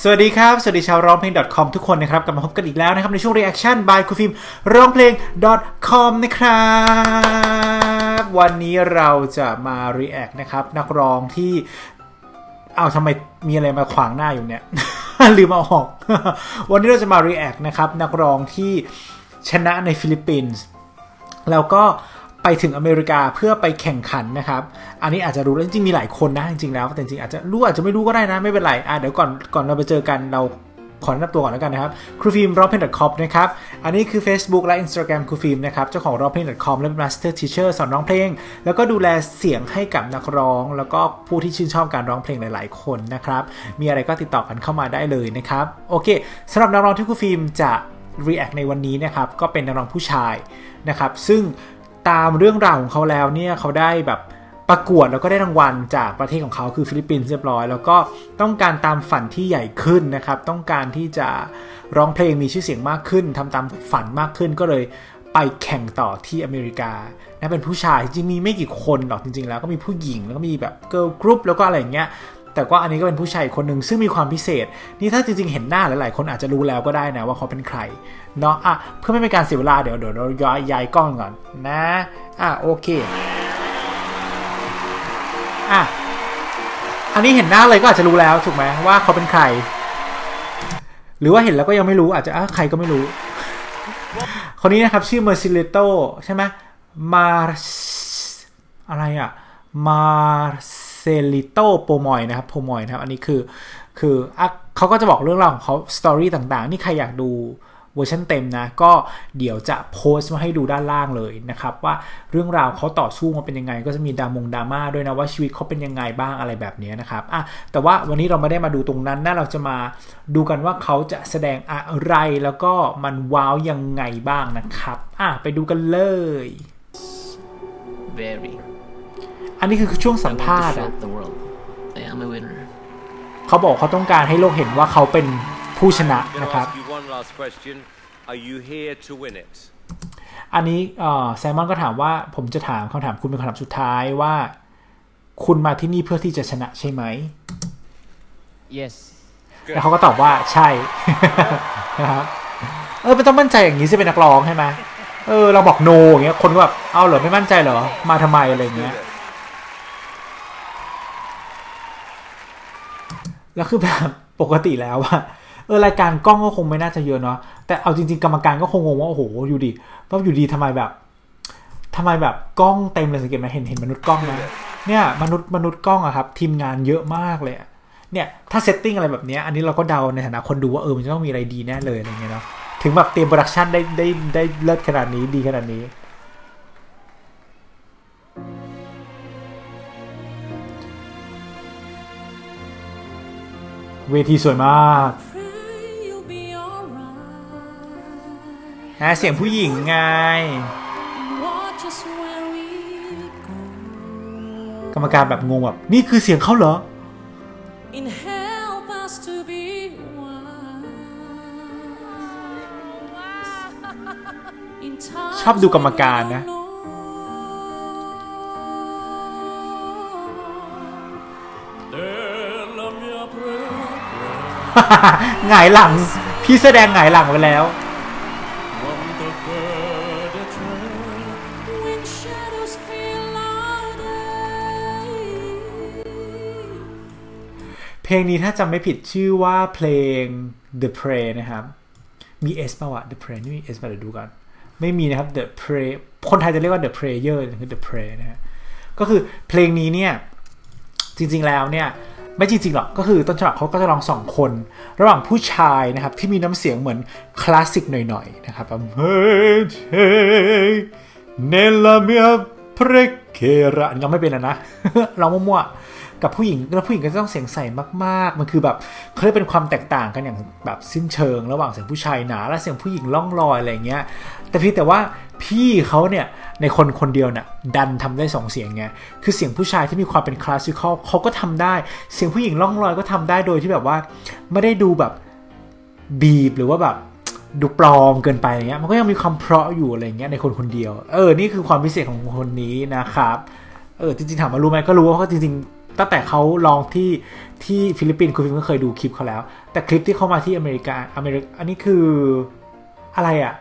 สวัสดีครับ สวัสดีชาวร้องเพลง .com ทุกคนนะครับ กลับมาพบกันอีกแล้วนะครับ ในช่วง reaction by คูฟิล์มร้องเพลง .com นะครับ วันนี้เราจะมา react นะครับ นักร้องที่เอาทำไมมีอะไรมาขวางหน้าอยู่เนี่ย ลืมเอาออก วันนี้เราจะมา react นะครับ นักร้องที่ชนะในฟิลิปปินส์แล้วก็ ไปถึงอเมริกาเพื่อไปแข่งขันนะครับ อันนี้อาจจะรู้แล้วจริงๆมีหลายคนนะจริงๆแล้วแต่จริงๆอาจจะรู้อาจจะไม่รู้ก็ได้นะไม่เป็นไรอะเดี๋ยวก่อนก่อนเราไปเจอกันเราขอแนะนำตัวก่อนแล้วกันนะครับครูฟิล์มร้องเพลง .com นะครับ อันนี้คือ Facebook และ Instagram ครูฟิล์มนะครับ เจ้าของร้องเพลง .com และ Master Teacher สอนร้องเพลง แล้วก็ดูแลเสียงให้กับนักร้อง แล้วก็ผู้ที่ชื่นชอบการร้องเพลงหลาย ๆ คนนะครับ มีอะไรก็ติดต่อกันเข้ามาได้เลยนะครับ โอเคสำหรับนักร้องที่ครูฟิล์มจะ react ในวันนี้นะครับ ก็เป็นนักร้องผู้ชายนะครับ ซึ่ง ตามเรื่องราวของเขาแล้วเนี่ยเขาได้แบบประกวดแล้วก็ได้รางวัลจากประเทศของเขาคือฟิลิปปินส์เรียบร้อย แล้วก็ต้องการตามฝันที่ใหญ่ขึ้นนะครับ ต้องการที่จะร้องเพลงมีชื่อเสียงมากขึ้นทำตามฝันมากขึ้นก็เลยไปแข่งต่อที่อเมริกานะเป็นผู้ชายจริงมีไม่กี่คนหรอกจริง ๆ แล้วก็มีผู้หญิงแล้วก็มีแบบเกิร์ลกรุ๊ปแล้วก็อะไรอย่างเงี้ย แต่ก็อันนี้ก็เป็นผู้ชายคนหนึ่งซึ่งมีความพิเศษ นี่ถ้าจริงๆ เห็นหน้าหลายๆ คนอาจจะรู้แล้วก็ได้นะว่าเขาเป็นใครเนาะอะเพื่อไม่เป็นการเสียเวลาเดี๋ยวเดี๋ยวเราย้ายย้ายกล้องก่อนนะอะโอเคอะอันนี้เห็นหน้าเลยก็อาจจะรู้แล้วถูกไหมว่าเขาเป็นใคร หรือว่าเห็นแล้วก็ยังไม่รู้อาจจะอะใครก็ไม่รู้ คนนี้นะครับชื่อเมอร์ซิเลโตใช่ไหมมาอะไรอะมา เซลิโตโปมอยนะครับโปมอยนะครับ อันนี้คือคืออเขาก็จะบอกเรื่องราวของเขาสตอรี่ต่างๆ นี่ใครอยากดูเวอร์ชันเต็มนะ ก็เดี๋ยวจะโพสต์มาให้ดูด้านล่างเลยนะครับ ว่าเรื่องราวเขาต่อสู้มาเป็นยังไง ก็จะมีดามงดราม่าด้วยนะว่าชีวิตเขาเป็นยังไงบ้างอะไรแบบนี้นะครับอะแต่ว่าวันนี้เราไม่ได้มาดูตรงนั้นนะเราจะมาดูกันว่าเขาจะแสดงอะไรแล้วก็มันว้าวยังไงบ้างนะครับอะไปดูกันเลย Very. อันนี้คือช่วงสัม I want ภาษ to ณ์ show อะ the world. I am a winner. เขาบอกเขาต้องการให้โลกเห็นว่าเขาเป็นผู้ชนะ I'm นะ going ค to รับ ask you one last question. Are you here to win it? อันนี้เอ่อแซมมอนก็ถามว่าผมจะถามคำถามคุณเป็นคำถามสุดท้ายว่า คุณมาที่นี่เพื่อที่จะชนะใช่ไหม Yes. แล้วเขาก็ตอบว่าใช่นะครับเออไม่ต้องมั่นใจอย่างนี้สิเป็นนักร้องใช่ไหมเออเราบอกโนอย่างเงี้ยคนก็แบบเอาเหรอไม่มั่นใจเหรอมาทำไมอะไรอย่างเงี้ย แล้วคือแบบปกติแล้วอะเออรายการกล้องก็คงไม่น่าจะเยอะเนาะแต่เอาจริง ๆ กรรมการก็คงงงว่าโอ้โหอยู่ดีว่าอยู่ดีทำไมแบบทำไมแบบกล้องเต็มเลยสังเกตไหมเห็นเห็นมนุษย์กล้องนะเนี่ยมนุษย์มนุษย์กล้องอะครับ ทีมงานเยอะมากเลยเนี่ยถ้าเซตติ้งอะไรแบบนี้อันนี้เราก็เดาในฐานะคนดูว่าเออมันจะต้องมีอะไรดีแน่เลยอะไรเงี้ยเนาะถึงแบบเตรียมโปรดักชันได้ได้ได้เลิศขนาดนี้ดีขนาดนี้ เวทีสวยมาก Pray you'll be alright. ฮะเสียงผู้หญิงไง Watch us where we go. กรรมการแบบงงแบบนี่คือเสียงเขาเหรอ And help us to be wise. In ชอบดูกรรมการนะ หงายหลัง พี่แสดงหงายหลังไปแล้ว เพลงนี้ถ้าจำไม่ผิดชื่อว่าเพลง The Prey นะครับ มี S ป่าวะ The Prey นี่มี S ป่ะเดี๋ยวดูกัน ไม่มีนะครับ The Prey คนไทยจะเรียกว่า The Prayer คือ The Prey นะฮะก็คือเพลงนี้เนี่ย จริงๆแล้วเนี่ย ไม่จริงๆหรอกก็คือต้นฉบับเขาก็จะลองสองคน ระหว่างผู้ชายนะครับที่มีน้ำเสียงเหมือนคลาสสิกหน่อยๆนะครับแบบ Hey, hey, nella mia preghiera อันนี้เราไม่เป็นอะนะเรามั่วๆกับผู้หญิงแล้วผู้หญิงก็จะต้องเสียงใสมากๆ มันคือแบบเขาเรียกเป็นความแตกต่างกันอย่างแบบสิ้นเชิง ระหว่างเสียงผู้ชายหนาและเสียงผู้หญิงล่องลอยอะไรเงี้ยแต่พียงแต่ว่าพี่เขาเนี่ย ในคนคนเดียวน่ะดันทำได้สองเสียงไงคือเสียงผู้ชายที่มีความเป็นคลาสสิคอลเขาก็ทำได้ เสียงผู้หญิงล่องลอยก็ทำได้โดยที่แบบว่า ไม่ได้ดูแบบบีบหรือว่าแบบดูปลอมเกินไปอะไรเงี้ยมันก็ยังมีความเพราะอยู่อะไรเงี้ยในคนคนเดียว เออนี่คือความพิเศษของคนนี้นะครับเออจริงๆถามมารู้ไหมก็รู้ว่าเขาจริงๆ ตั้งแต่เขาลองที่ที่ฟิลิปปินส์คุณฟิล์มก็เคยดูคลิปเขาแล้ว แต่คลิปที่เขามาที่อเมริกาอเมริกอันนี้คืออะไรอะ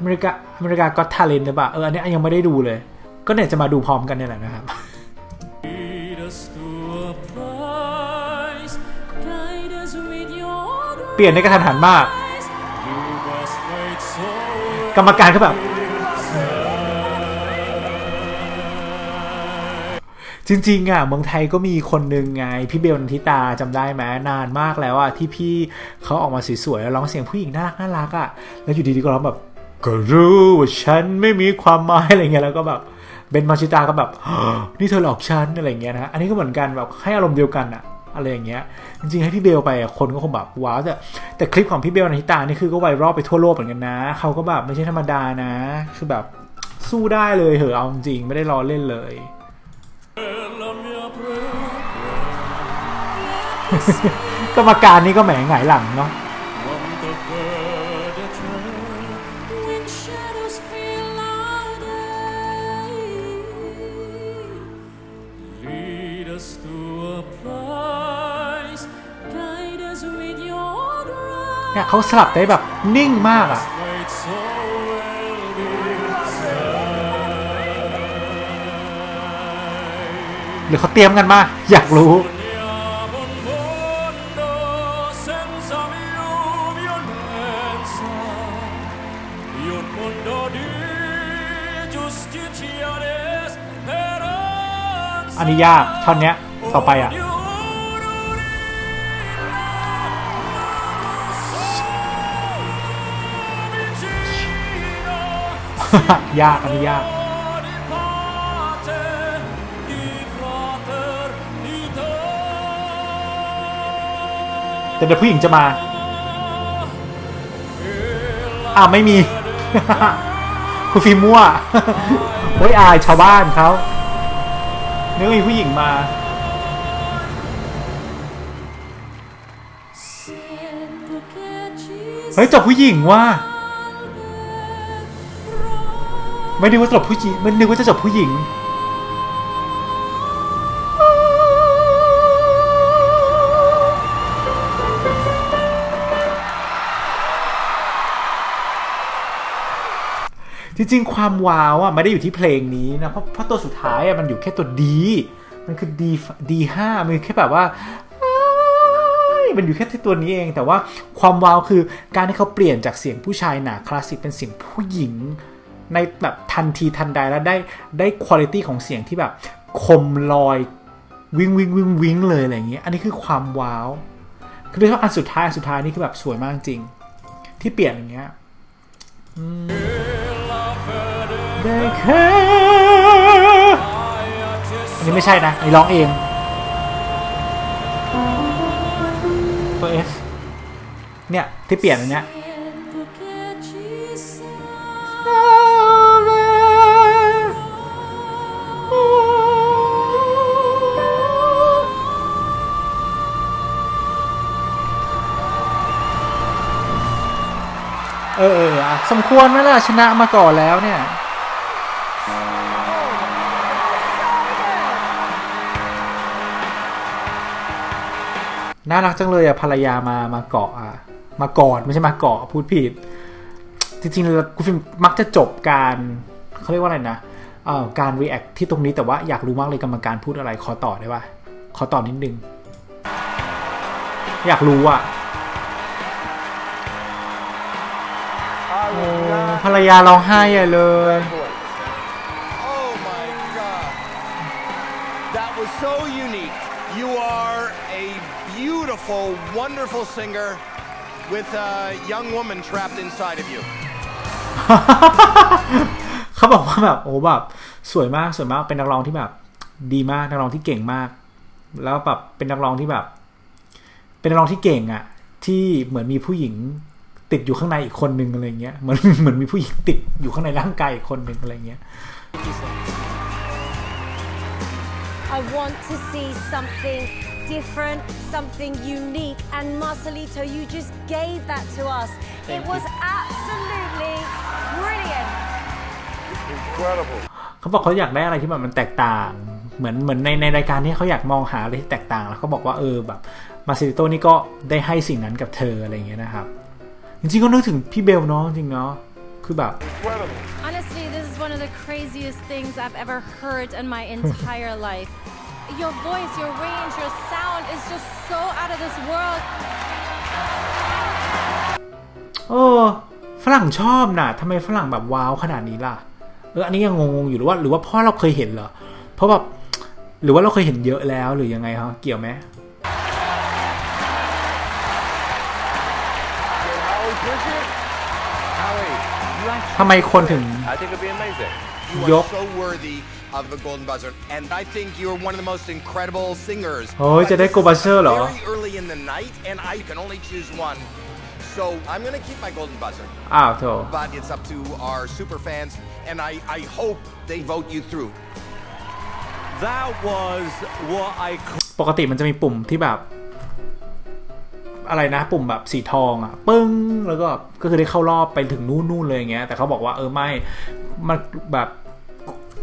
อเมริกาอเมริกาก็ทาเลนต์หรือเปล่าเอออันนี้ยังไม่ได้ดูเลย ก็เนี่ยจะมาดูพร้อมกันนี่แหละนะครับ เปลี่ยนในกระทันหันมาก กรรมการก็แบบจริงๆอะเมืองไทยก็มีคนหนึ่งไง พี่เบลนันทิตาจำได้ไหมนานมากแล้วอะที่พี่เขาออกมาสวยๆแล้วร้องเสียงผู้หญิงน่ารักน่ารักอะแล้วอยู่ดีๆก็ร้องแบบ ก็รู้ว่าฉันไม่มีความหมายอะไรเงี้ยแล้วก็แบบเบนมาชิตาก็แบบนี่เธอหลอกฉันอะไรเงี้ยนะอันนี้ก็เหมือนกันแบบให้อารมณ์เดียวกันอะอะไรอย่างเงี้ยจริงๆให้พี่เบลไปคนก็คงแบบว้าวแต่แต่คลิปของพี่เบลนันทิตานี่คือก็ไวรัลไปทั่วโลกเหมือนกันนะเขาก็แบบไม่ใช่ธรรมดานะ คือแบบสู้ได้เลยเหอะเอาจริงไม่ได้ล้อเล่นเลยกรรมการนี่ก็แหมหงายหลังเนาะ เนี่ยเขาสลับได้แบบนิ่งมากอะ่ะหรือเขาเตรียมกันมา อยากรู้อันนี้ยากท่อนเนี้ยต่อไปอะ ยากอันนี้ยาก แต่เดี๋ยวผู้หญิงจะมา อ่าไม่มี คุณฟิล์มมั่วโอ้ยอายชาวบ้านเขานึกว่ามีผู้หญิงมาเฮ้ยจบผู้หญิงว่ะ ไม่นึกว่าจบผู้หญิงไม่นึกว่าจะจบผู้หญิง จริงๆ ความว้าวอะไม่ได้อยู่ที่เพลงนี้นะเพราะเพราะตัวสุดท้ายอะมันอยู่แค่ตัวดี มันคือดีดีห้ามันแค่แบบว่ามันอยู่แค่ที่ตัวนี้เอง แต่ว่าความว้าวคือการที่เขาเปลี่ยนจากเสียงผู้ชายหนาคลาสสิกเป็นเสียงผู้หญิง ในแบบทันทีทันใดแล้วได้ได้คุณภาพของเสียงที่แบบคมลอยวิงวิงวิงวิงเลยอะไรอย่างเงี้ยอันนี้คือความว้าวคือโดยเฉพาะอันสุดท้ายอันสุดท้ายนี่คือแบบสวยมากจริง ที่เปลี่ยนอย่างเงี้ยอันนี้ไม่ใช่นะอันนี้ร้องเองตัว F เนี่ยที่เปลี่ยนอันเนี้ย สมควรไหมล่ะชนะมาก่อนแล้วเนี่ยน่ารักจังเลยอะภรรยามามาเกาะอะมากอดไม่ใช่มาเกาะพูดผิด จริงๆแล้วกูฟิล์มมักจะจบการเขาเรียกว่าอะไรนะเอ่อการ react ที่ตรงนี้แต่ว่าอยากรู้มากเลยกรรมการพูดอะไรขอต่อได้ปะขอต่อนิดนึง อยากรู้อะ ภรรยาร้องไห้ใหญ่เลย Oh my God. That was so unique. You are a beautiful, wonderful singer with a young woman trapped inside of you. เขาบอกว่าแบบโอ้แบบสวยมากสวยมากเป็นนักร้องที่แบบ ดีมากนักร้องที่เก่งมาก แล้วแบบเป็นนักร้องที่แบบ เป็นนักร้องที่เก่งอะ่ะที่เหมือนมีผู้หญิง ติดอยู่ข้างในอีกคนนึงอะไรเงี้ยเหมือนเหมือนมีผู้หญิงติดอยู่ข้างในร่างกายอีกคนนึงอะไรเงี้ย I want to see something different, something unique. And Marcelito, you just gave that to us. it was absolutely brilliant. Incredible. เขาบอกเขาอยากได้อะไรที่แบบมันแตกต่าง เหมือนเหมือนในในรายการที่เขาอยากมองหาอะไรที่แตกต่าง แล้วเขาบอกว่าเออแบบมาซิลิโตนี่ก็ได้ให้สิ่งนั้นกับเธออะไรอย่างเงี้ยนะครับ จริงๆก็นึกถึงพี่เบลเนาะจริงเนาะคือแบบ Honestly, this is one of the craziest things I've ever heard in my entire life. Your voice, your range, your sound is just so out of this world. เออฝรั่งชอบน่ะทำไมฝรั่งแบบว้าวขนาดนี้ล่ะเอออันนี้ยังงงๆอยู่หรือว่า หรือว่าเพ่อเราเคยเห็นเหรอเพราะแบบหรือว่าเราเคยเห็นเยอะแล้วหรือยังไงฮะเกี่ยวไหม ทำไมคนถึง I think it'd be amazing. You Yup. are so worthy of the Golden Buzzer, and I think you're one of the most incredible singers. โอ้ยจะได้ But this Gold is Buzzer เหรอ Very early in the night, and I can only choose one. So I'm gonna keep my Golden Buzzer, อ้าวโถ but it's up to our super fans, and I, I hope they vote you through. That was what I call ปกติมันจะมีปุ่มที่แบบ อะไรนะ ปุ่มแบบสีทองอะปึ้งแล้วก็ก็คือได้เข้ารอบไปถึงนู่นนู่นเลยอย่างเงี้ยแต่เขาบอกว่าเออไม่มันแบบ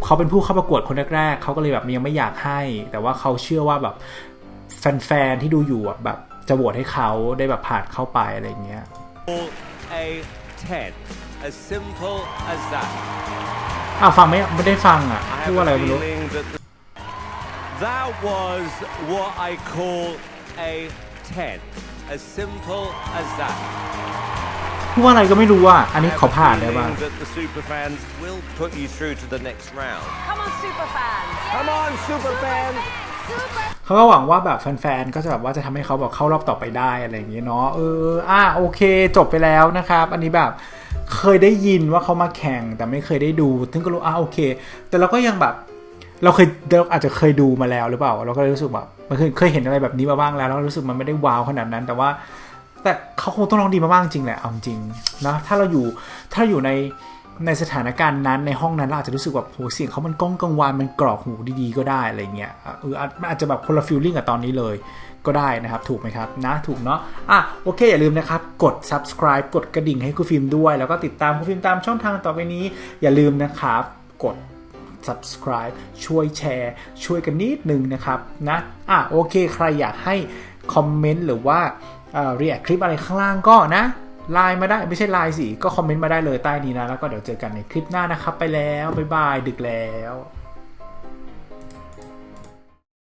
เขาเป็นผู้เข้าประกวดคนแรกๆเขาก็เลยแบบยังไม่อยากให้ แต่ว่าเขาเชื่อว่าแบบแฟนๆที่ดูอยู่อะแบบจะโหวตให้เขาได้แบบผ่านเข้าไปอะไรอย่างเงี้ย a 10. As simple as that. อ้าวฟังไม่ไม่ได้ฟังอะ I พูด have ว่าอะไร a ไม่รู้ feeling that the- that was what I call a 10. As simple as that. พูดว่าอะไรก็ไม่รู้อะ อันนี้ I have ขอ a ผ่านได้ป่ะ feeling that the super fans will put you through to the next round. Come on, super fans. Come on, super fans. เขาก็หวังว่าแบบแฟนๆ ก็จะแบบว่าจะทำให้เขาแบบเข้ารอบต่อไปได้อะไรอย่างเงี้ยเนาะ เออ อะโอเค จบไปแล้วนะครับ อันนี้แบบเคยได้ยินว่าเขามาแข่งแต่ไม่เคยได้ดู ถึงก็รู้อะโอเค แต่เราก็ยังแบบ เราเคยเราอาจจะเคยดูมาแล้วหรือเปล่า เราก็เลยรู้สึกแบบมันเคยเคยเห็นอะไรแบบนี้มาบ้างแล้วแล้วรู้สึกมันไม่ได้ว้าวขนาดนั้น แต่ว่า แต่เขาคงต้องร้องดีมาบ้างจริงแหละเอาจริงนะถ้าเราอยู่ถ้าเราอยู่ในในสถานการณ์นั้นในห้องนั้นเราอาจจะรู้สึกแบบโหเสียงเขามันก้องกังวานมันกรอกหูดีๆก็ได้อะไรเงี้ยอะเออาจมันอาจจะแบบคนละฟิลลิ่งกับตอนนี้เลยก็ได้นะครับ ถูกไหมครับนะถูกเนาะอะโอเค อย่าลืมนะครับ กด subscribe กดกระดิ่งให้ครูฟิล์มด้วย แล้วก็ติดตามครูฟิล์มตามช่องทางต่อไปนี้ อย่าลืมนะครับ กด subscribe ช่วยแชร์ ช่วยกันนิดนึงนะครับนะอะโอเคใครอยากให้คอมเมนต์หรือว่าเรียกคลิปอะไรข้างล่างก็นะไลน์มาได้ไม่ใช่ไลน์สิ ก็คอมเมนต์มาได้เลยใต้นี้นะ แล้วก็เดี๋ยวเจอกันในคลิปหน้านะครับ ไปแล้ว บ๊ายบาย ดึกแล้ว